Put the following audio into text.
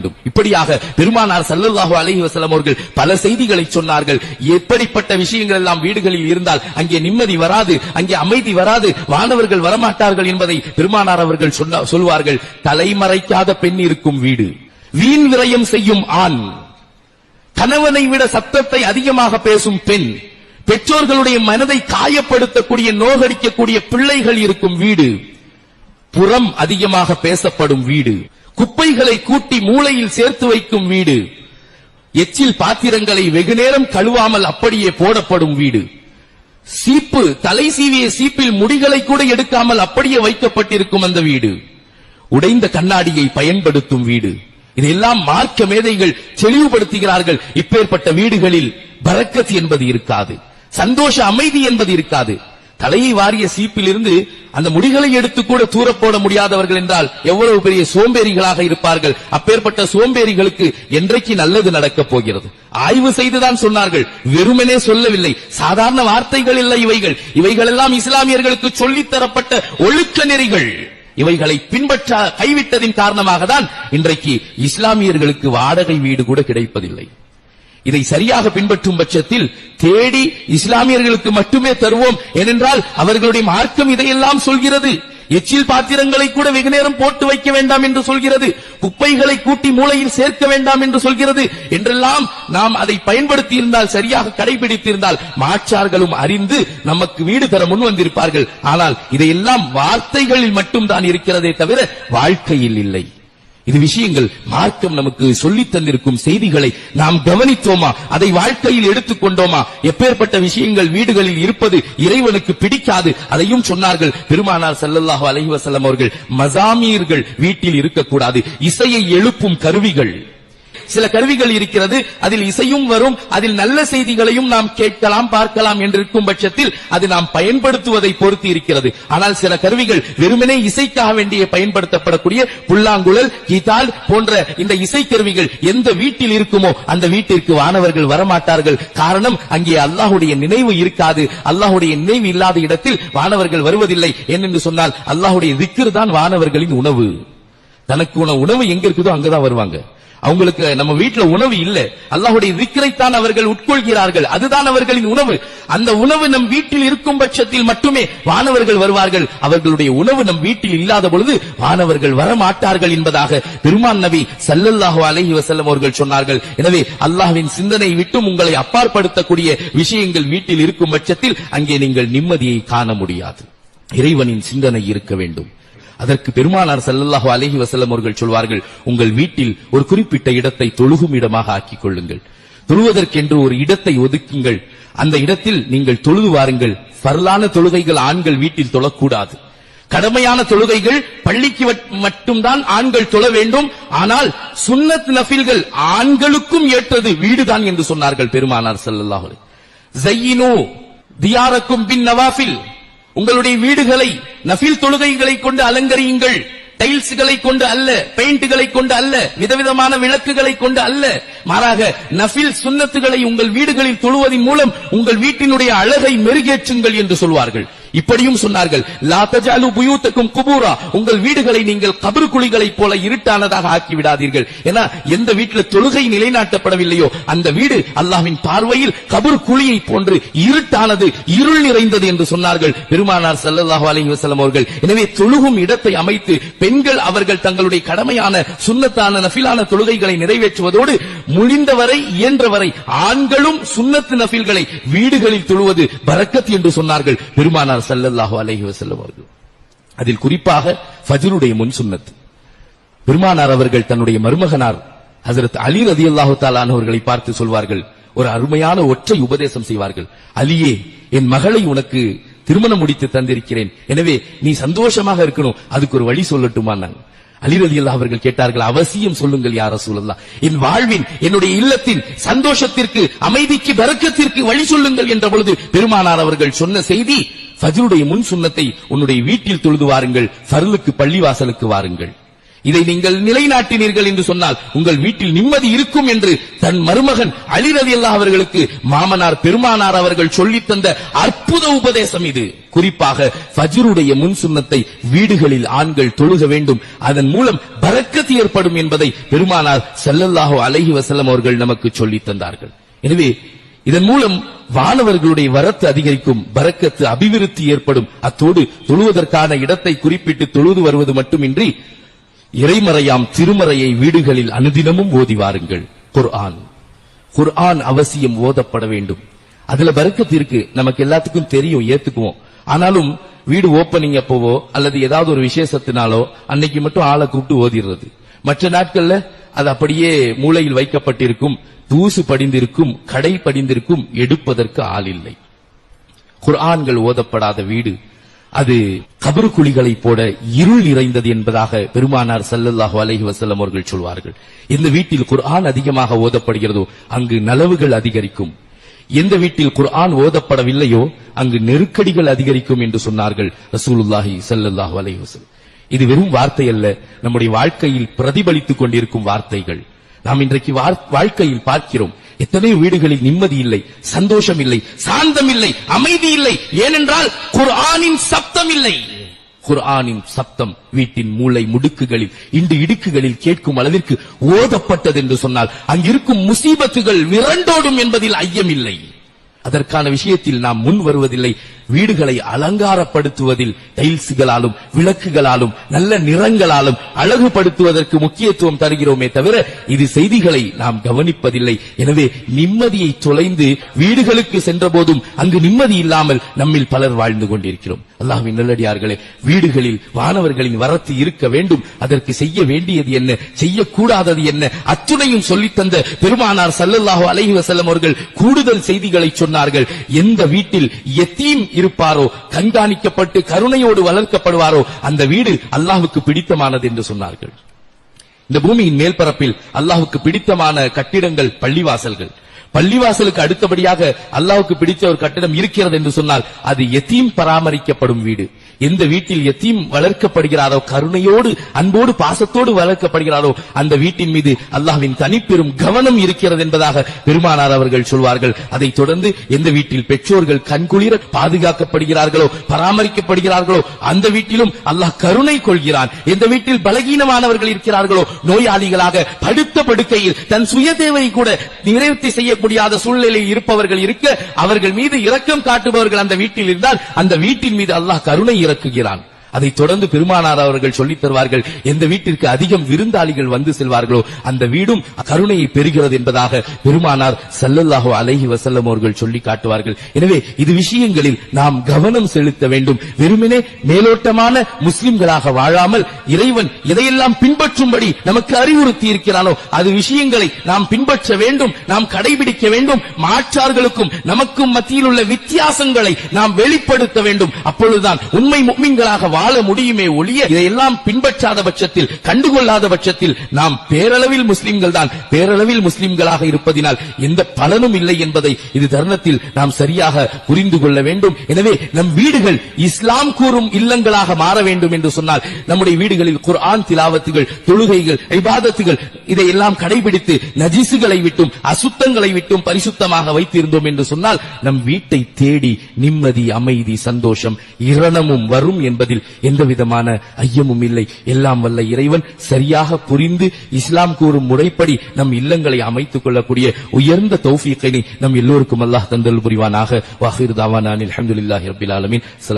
வேண்டும். இப்படியாக பெருமானார் சல்லல்லாஹு அலஹி வசலம் அவர்கள் பல செய்திகளை சொன்னார்கள். எப்படிப்பட்ட விஷயங்கள் எல்லாம் வீடுகளில் இருந்தால் அங்கே நிம்மதி வராது அங்கே அமைதி வராது வானவர்கள் வரமாட்டார்கள் என்பதை பெருமானார் அவர்கள் சொன்ன- சொல்வார்கள். தலைமறைக்காத பெண் இருக்கும் வீடு. வீண் விரயம் செய்யும் ஆண். கணவனை விட சத்தத்தை அதிகமாக பேசும் பெண். பெற்றோர்களுடைய மனதை காயப்படுத்தக்கூடிய நோகடிக்கக்கூடிய பிள்ளைகள் இருக்கும் வீடு. புறம் அதிகமாக பேசப்படும் வீடு. குப்பைகளை கூட்டி மூளையில் சேர்த்து வைக்கும் வீடு. எச்சில் பாத்திரங்களை வெகுநேரம் கழுவாமல் அப்படியே போடப்படும் வீடு. சீப்பு தலை சீவிய சீப்பில் முடிகளை கூட எடுக்காமல் அப்படியே வைக்கப்பட்டிருக்கும் அந்த வீடு. உடைந்த கண்ணாடியை பயன்படுத்தும் வீடு. இதெல்லாம் மார்க்க மேதைகள் தெளிவுபடுத்துகிறார்கள். இப்பேற்பட்ட வீடுகளில் பரக்கத் என்பது இருக்காது. சந்தோஷ அமைதி என்பது இருக்காது. தலையை வாரிய சீப்பில் இருந்து அந்த முடிகளை எடுத்து கூட தூர போட முடியாதவர்கள் என்றால் எவ்வளவு பெரிய சோம்பேறிகளாக இருப்பார்கள். அப்பேற்பட்ட சோம்பேறிகளுக்கு என்றைக்கு நல்லது நடக்கப் போகிறது? ஆய்வு செய்துதான் சொன்னார்கள். வெறுமனே சொல்லவில்லை. சாதாரண வார்த்தைகள் இல்லை இவைகள். இவைகளெல்லாம் இஸ்லாமியர்களுக்கு சொல்லித் தரப்பட்ட ஒழுக்க நெறிகள். இவைகளை பின்பற்ற கைவிட்டதின் காரணமாக தான் இன்றைக்கு இஸ்லாமியர்களுக்கு வாடகை வீடு கூட கிடைப்பதில்லை. இதை சரியாக பின்பற்றும் பட்சத்தில் தேடி இஸ்லாமியர்களுக்கு மட்டுமே தருவோம். ஏனென்றால் அவர்களுடைய மார்க்கம் இதையெல்லாம் சொல்கிறது. எச்சில் பாத்திரங்களை கூட வெகு நேரம் போட்டு வைக்க வேண்டாம் என்று சொல்கிறது. குப்பைகளை கூட்டி மூளையில் சேர்க்க வேண்டாம் என்று சொல்கிறது. என்றெல்லாம் நாம் அதை பயன்படுத்தி இருந்தால் சரியாக கடைபிடித்திருந்தால் மாற்றார்களும் அறிந்து நமக்கு வீடு தர முன் வந்திருப்பார்கள். ஆனால் இதையெல்லாம் வார்த்தைகளில் மட்டும் தான் இருக்கிறதே தவிர வாழ்க்கையில் இல்லை. இது விஷயங்கள் மார்க்கம் நமக்கு சொல்லி தந்திருக்கும் செய்திகளை நாம் கவனித்தோமா? அதை வாழ்க்கையில் எடுத்துக்கொண்டோமா எப்பேற்பட்ட விஷயங்கள் வீடுகளில் இருப்பது இறைவனுக்கு பிடிக்காது? அதையும் சொன்னார்கள் பெருமானார் செல்லல்லாஹு அலஹி வசல்லம் அவர்கள். மசாமீர்கள் வீட்டில் இருக்கக்கூடாது. இசையை எழுப்பும் கருவிகள். சில கருவிகள் இருக்கிறது அதில் இசையும் வரும் அதில் நல்ல செய்திகளையும் நாம் கேட்கலாம் பார்க்கலாம் என்று இருக்கும் பட்சத்தில் அது நாம் பயன்படுத்துவதை பொறுத்து இருக்கிறது. ஆனால் சில கருவிகள் வெறுமனே இசைக்காக வேண்டிய பயன்படுத்தப்படக்கூடிய புல்லாங்குழல் கீதால் போன்ற இந்த இசை கருவிகள் எந்த வீட்டில் இருக்குமோ அந்த வீட்டிற்கு வானவர்கள் வரமாட்டார்கள். காரணம் அங்கே அல்லாஹுடைய நினைவு இருக்காது. அல்லாஹுடைய நினைவு இல்லாத இடத்தில் வானவர்கள் வருவதில்லை. என்னென்று சொன்னால் அல்லாஹுடைய திக்ர் தான் வானவர்களின் உணவு. தனக்கு உணவு எங்க இருக்குதோ அங்கதான் வருவாங்க. அவங்களுக்கு நம்ம வீட்டுல உணவு இல்லை. அல்லாஹுடைய விக்கிரைத்தான் அவர்கள் உட்கொள்கிறார்கள். அதுதான் அவர்களின் உணவு. அந்த உணவு நம் வீட்டில் இருக்கும் பட்சத்தில் மட்டுமே வானவர்கள் வருவார்கள். அவர்களுடைய உணவு நம் வீட்டில் இல்லாத பொழுது வானவர்கள் வரமாட்டார்கள் என்பதாக பெருமான் நபி சல்லல்லாஹு அலஹி வசல்லம் அவர்கள் சொன்னார்கள். எனவே அல்லாஹ்வின் சிந்தனை விட்டும் உங்களை அப்பாற்படுத்தக்கூடிய விஷயங்கள் வீட்டில் இருக்கும் பட்சத்தில் அங்கே நீங்கள் நிம்மதியை காண முடியாது. இறைவனின் சிந்தனை இருக்க வேண்டும். அதற்கு பெருமானார் செல்லல்லாஹு அலஹி வசல்லம் அவர்கள் சொல்வார்கள் உங்கள் வீட்டில் ஒரு குறிப்பிட்ட இடத்தை தொழுகும் இடமாக ஆக்கிக் கொள்ளுங்கள். தொழுவதற்கென்று ஒரு இடத்தை ஒதுக்குங்கள். அந்த இடத்தில் நீங்கள் தொழுது வாருங்கள். பரலான தொழுகைகள் ஆண்கள் வீட்டில் தொழக்கூடாது. கடமையான தொழுகைகள் பள்ளிக்கு மட்டும்தான் ஆண்கள் தொழ வேண்டும். ஆனால் சுன்னத் நஃபில்கள் ஆண்களுக்கும் ஏற்றது வீடுதான் என்று சொன்னார்கள் பெருமானார் செல்லல்லாஹு அலைஹி தியாரக்கும் பின் நவாஃபில். உங்களுடைய வீடுகளை நஃபீல் தொழுகைகளை கொண்டு அலங்கரியுங்கள். டைல்ஸ்களை கொண்டு அல்ல பெயிண்ட்களை கொண்டு அல்ல விதவிதமான விளக்குகளை கொண்டு அல்ல. மாறாக நஃபில் சுண்ணத்துகளை உங்கள் வீடுகளில் தொழுவதன் மூலம் உங்கள் வீட்டினுடைய அழகை மெருகேற்றுங்கள் என்று சொல்வார்கள். இப்படியும் சொன்னார்கள் லா தஜாலு புயூத்தக்கும் குபூரா. உங்கள் வீடுகளை நீங்கள் கபரு குழிகளைப் போல இருட்டானதாக ஆக்கி விடாதீர்கள் ஏன்னா எந்த வீட்டில் தொழுகை நிலைநாட்டப்படவில்லையோ அந்த வீடு அல்லாவின் பார்வையில் கபர் குழியை போன்று இருட்டானது இருள் நிறைந்தது என்று சொன்னார்கள் பெருமானார் ஸல்லல்லாஹு அலைஹி அவர்கள். எனவே தொழுகும் இடத்தை அமைத்து பெண்கள் அவர்கள் தங்களுடைய கடமையான சுன்னத்தான நஃபிலான தொழுகைகளை நிறைவேற்றுவதோடு முடிந்தவரை இயன்றவரை ஆண்களும் சுன்னத்து நஃபில்களை வீடுகளில் தொழுவது பரக்கத் என்று சொன்னார்கள் பெருமானார் பெருமானார் சல்லல்லாஹு அலஹி வசல்லம் அவர்கள். அதில் குறிப்பாக ஃபஜ்ருடைய முன் சுன்னத். பெருமானார் அவர்கள் தன்னுடைய மருமகனார் ஹசரத் அலி ரதி அல்லாஹு அவர்களை பார்த்து சொல்வார்கள் ஒரு அருமையான ஒற்றை உபதேசம் செய்வார்கள். அலியே என் மகளை உனக்கு திருமணம் முடித்து தந்திருக்கிறேன். எனவே நீ சந்தோஷமாக இருக்கணும் அதுக்கு ஒரு வழி சொல்லட்டுமா நான்? அலிரதி அல்லா அவர்கள் கேட்டார்கள் அவசியம் சொல்லுங்கள் யார சூழல்லா என் வாழ்வின் என்னுடைய இல்லத்தின் சந்தோஷத்திற்கு அமைதிக்கு பறக்கத்திற்கு வழி சொல்லுங்கள் என்ற பொழுது பெருமானார் அவர்கள் சொன்ன செய்தி ஃபஜ்ருடைய முன் சுன்னத்தை உன்னுடைய வீட்டில் தொழுது வாருங்கள் ஃபர்லுக்கு பள்ளிவாசலுக்கு வாருங்கள். இதை நீங்கள் நிலைநாட்டினீர்கள் என்று சொன்னால் உங்கள் வீட்டில் நிம்மதி இருக்கும் என்று தன் மருமகன் அலிரதி அல்லா அவர்களுக்கு மாமனார் பெருமானார் அவர்கள் சொல்லித் தந்த அற்புத உபதேசம் இது. குறிப்பாக ஃபஜ்ருடைய முன் சுன்னத்தை வீடுகளில் ஆண்கள் தொழுக வேண்டும். அதன் மூலம் பறக்கத்து ஏற்படும் என்பதை பெருமானார் செல்லல்லாஹோ அலஹி வஸல்லம் அவர்கள் நமக்கு சொல்லித் தந்தார்கள். எனவே இதன் மூலம் வானவர்களுடைய வரத்து அதிகரிக்கும் வரக்கத்து அபிவிருத்தி ஏற்படும். அத்தோடு தொழுவதற்கான இடத்தை குறிப்பிட்டு தொழுது வருவது மட்டுமின்றி இறைமறையாம் திருமறையை வீடுகளில் அனுதினமும் ஓதி வாருங்கள். குர்ஆன். குர்ஆன் அவசியம் ஓதப்பட வேண்டும். அதுல பரக்கத்து இருக்கு. நமக்கு எல்லாத்துக்கும் தெரியும் ஏத்துக்குவோம். ஆனாலும் வீடு ஓப்பனிங் அப்பவோ அல்லது ஏதாவது ஒரு விசேஷத்தினாலோ அன்னைக்கு மட்டும் ஆளை கூப்பிட்டு ஓதிடுறது. மற்ற நாட்கள்ல அது அப்படியே மூளையில் வைக்கப்பட்டிருக்கும். தூசு படிந்திருக்கும் கடை படிந்திருக்கும் எடுப்பதற்கு ஆள் இல்லை குர்ஆன்கள் ஓதப்படாத வீடு. அது கபரு குழிகளை போட இருள் நிறைந்தது என்பதாக பெருமானார் சல்லல்லாஹு அலஹி வசல்லம் அவர்கள் சொல்வார்கள். எந்த வீட்டில் குர்ஆன் அதிகமாக ஓதப்படுகிறதோ அங்கு நலவுகள் அதிகரிக்கும். எந்த வீட்டில் குர்ஆன் ஓதப்படவில்லையோ அங்கு நெருக்கடிகள் அதிகரிக்கும் என்று சொன்னார்கள் ரசூலுல்லாஹி சல்லல்லாஹு அலஹி வஸல்லம். இது வெறும் வார்த்தை அல்ல நம்முடைய வாழ்க்கையில் பிரதிபலித்துக் கொண்டிருக்கும் வார்த்தைகள். நாம் இன்றைக்கு வாழ்க்கையில் பார்க்கிறோம். எத்தனையோ வீடுகளில் நிம்மதி இல்லை சந்தோஷம் இல்லை சாந்தம் இல்லை அமைதி இல்லை. ஏனென்றால் குர்ஆனின் சப்தம் இல்லை. குர்ஆனின் சப்தம் வீட்டின் மூளை முடுக்குகளில் இண்டு இடுக்குகளில் கேட்கும் அளவிற்கு ஓதப்பட்டது என்று சொன்னால் அங்கிருக்கும் முசீபத்துகள் விரண்டோடும் என்பதில் ஐயமில்லை. அதற்கான விஷயத்தில் நாம் முன் வருவதில்லை. வீடுகளை அலங்காரப்படுத்துவதில் டைல்ஸுகளாலும் விளக்குகளாலும் நல்ல நிறங்களாலும் அழகுபடுத்துவதற்கு முக்கியத்துவம் தருகிறோமே தவிர இது செய்திகளை நாம் கவனிப்பதில்லை. எனவே நிம்மதியை தொலைந்து வீடுகளுக்கு சென்ற போதும் அங்கு நிம்மதி இல்லாமல் நம்மில் பலர் வாழ்ந்து கொண்டிருக்கிறோம். அல்லாஹின் நல்லடியார்களே வீடுகளில் வானவர்களின் வரத்து இருக்க வேண்டும். அதற்கு செய்ய வேண்டியது என்ன? செய்யக்கூடாதது என்ன? அத்துணையும் சொல்லித்தந்த பெருமானார் ஸல்லல்லாஹு அலஹி வசல்லம் அவர்கள் கூடுதல் செய்திகளை சொன்னார்கள். எந்த வீட்டில் எத்தீம் இருப்பாரோ கண்காணிக்கப்பட்டு கருணையோடு வளர்க்கப்படுவாரோ அந்த வீடு அல்லாஹுக்கு பிடித்தமானது என்று சொன்னார்கள். இந்த பூமியின் மேல்பரப்பில் அல்லாஹுக்கு பிடித்தமான கட்டிடங்கள் பள்ளிவாசல்கள். பள்ளிவாசலுக்கு அடுத்தபடியாக அல்லாவுக்கு பிடித்த ஒரு கட்டிடம் இருக்கிறது என்று சொன்னால் அது எத்தீம் பராமரிக்கப்படும் வீடு. எந்த வீட்டில் எத்தீம் வளர்க்கப்படுகிறாரோ கருணையோடு அன்போடு பாசத்தோடு வளர்க்கப்படுகிறாரோ அந்த வீட்டின் மீது அல்லாஹ்வின் தனிப்பெரும் கவனம் இருக்கிறது என்பதாக பெருமானார் அவர்கள் சொல்வார்கள். அதைத் தொடர்ந்து எந்த வீட்டில் பெற்றோர்கள் கண்குளிர பாதுகாக்கப்படுகிறார்களோ பராமரிக்கப்படுகிறார்களோ அந்த வீட்டிலும் அல்லாஹ் கருணை கொள்கிறான். எந்த வீட்டில் பலகீனமானவர்கள் இருக்கிறார்களோ நோயாளிகளாக படுத்த படுக்கையில் தன் சுய தேவையை கூட நிறைவேற்றி செய்ய முடியாத சூழ்நிலையில் இருப்பவர்கள் இருக்க அவர்கள் மீது இரக்கம் காட்டுபவர்கள் அந்த வீட்டில் இருந்தால் அந்த வீட்டின் மீது அல்லாஹ் கருணை இறக்குகிறான் அதை தொடர்ந்து பெருமானார் அவர்கள் சொல்லித் தருவார்கள் எந்த வீட்டிற்கு அதிகம் விருந்தாளிகள் வந்து செல்வார்களோ அந்த வீடும் கருணையை பெறுகிறது என்பதாக பெருமானார் சல்லல்லாஹோ அலஹி வசல்லம் அவர்கள் சொல்லி காட்டுவார்கள். எனவே இது விஷயங்களில் நாம் கவனம் செலுத்த வேண்டும். வெறுமனே மேலோட்டமான முஸ்லிம்களாக வாழாமல் இறைவன் எதையெல்லாம் பின்பற்றும்படி நமக்கு அறிவுறுத்தி இருக்கிறானோ அது விஷயங்களை நாம் பின்பற்ற வேண்டும் நாம் கடைபிடிக்க வேண்டும் மாற்றார்களுக்கும் நமக்கும் மத்தியில் உள்ள வித்தியாசங்களை நாம் வெளிப்படுத்த வேண்டும். அப்பொழுதுதான் உண்மை முக்மின்களாக வாழ முடியுமே ஒழிய இதையெல்லாம் பின்பற்றாத பட்சத்தில் கண்டுகொள்ளாத பட்சத்தில் நாம் பேரளவில் முஸ்லிம்கள் தான் பேரளவில் முஸ்லிம்களாக இருப்பதினால் எந்த பலனும் இல்லை என்பதை இது தருணத்தில் நாம் சரியாக புரிந்து கொள்ள வேண்டும். எனவே நம் வீடுகள் இஸ்லாம் கூறும் இல்லங்களாக மாற வேண்டும் என்று சொன்னால் நம்முடைய வீடுகளில் குர்ஆன் திலாவத்துகள் தொழுகைகள் ஐபாதத்துகள் இதையெல்லாம் கடைபிடித்து நஜிசுகளை விட்டும் அசுத்தங்களை விட்டும் பரிசுத்தமாக வைத்திருந்தோம் என்று சொன்னால் நம் வீட்டை தேடி நிம்மதி அமைதி சந்தோஷம் இரணமும் வரும் என்பதில் எந்த விதமான ஐயமும் இல்லை. எல்லாம் வல்ல இறைவன் சரியாக புரிந்து இஸ்லாம் கூறும் முறைப்படி நம் இல்லங்களை அமைத்துக் கொள்ளக்கூடிய உயர்ந்த தௌஃபீக்கை நம் எல்லோருக்கும் அல்லாஹ் தந்தல் புரிவானாக. வாஹிர் தாவானில் அஹமதுல்லாஹி ரப்பில் ஆலமின்.